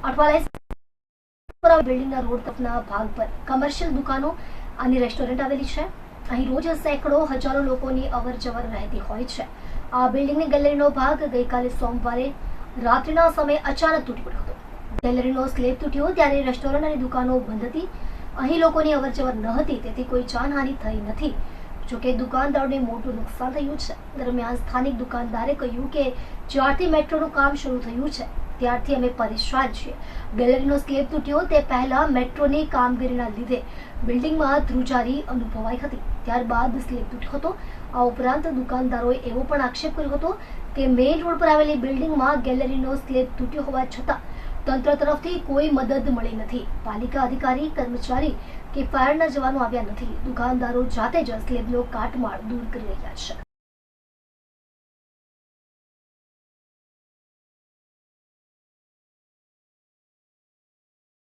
અઠવાડિયે બિલ્ડિંગના રોડ તરફના ભાગ પર કમર્શિયલ દુકાનો અને રેસ્ટોરન્ટ આવેલી છે અહીં રોજ સેંકડો હજારો લોકોની અવર જવર રહેતી હોય છે આ બિલ્ડિંગની ગેલેરીનો ભાગ ગઈકાલે સોમવારે રાત્રિના સમયે અચાનક તૂટી પડ્યો હતો ગેલેરીનો સ્લેબ તૂટ્યો ત્યારે રેસ્ટોરન્ટ અને દુકાનો બંધ હતી અહીં લોકોની અવર જવર ન હતી તેથી કોઈ જાનહાનિ થઈ નથી જોકે દુકાનદારોને મોટું નુકસાન થયું છે દરમિયાન સ્થાનિક દુકાનદારે કહ્યું કે જ્યારથી મેટ્રોનું કામ શરૂ થયું છે ત્યારથી અમે પરેશાન છીએ ગેલેરીનો સ્લેબ તૂટ્યો તે પહેલા મેટ્રોની કામગીરીના લીધે બિલ્ડિંગમાં ધ્રુજારી અનુભવાઈ હતી. ત્યારબાદ સ્લેબ તૂટ્યો હતો. આ ઉપરાંત દુકાનદારોએ એવો પણ આક્ષેપ કર્યો હતો કે મેઇન રોડ પર આવેલી બિલ્ડિંગમાં ગેલેરીનો સ્લેબ તૂટ્યો હોવા છતાં તંત્ર તરફથી કોઈ મદદ મળી નથી. પાલિકા અધિકારી, કર્મચારી કે ફાયરના જવાનો આવ્યા નથી. દુકાનદારો જાતે જ સ્લેબનો કાટમાળ દૂર કરી રહ્યા છે.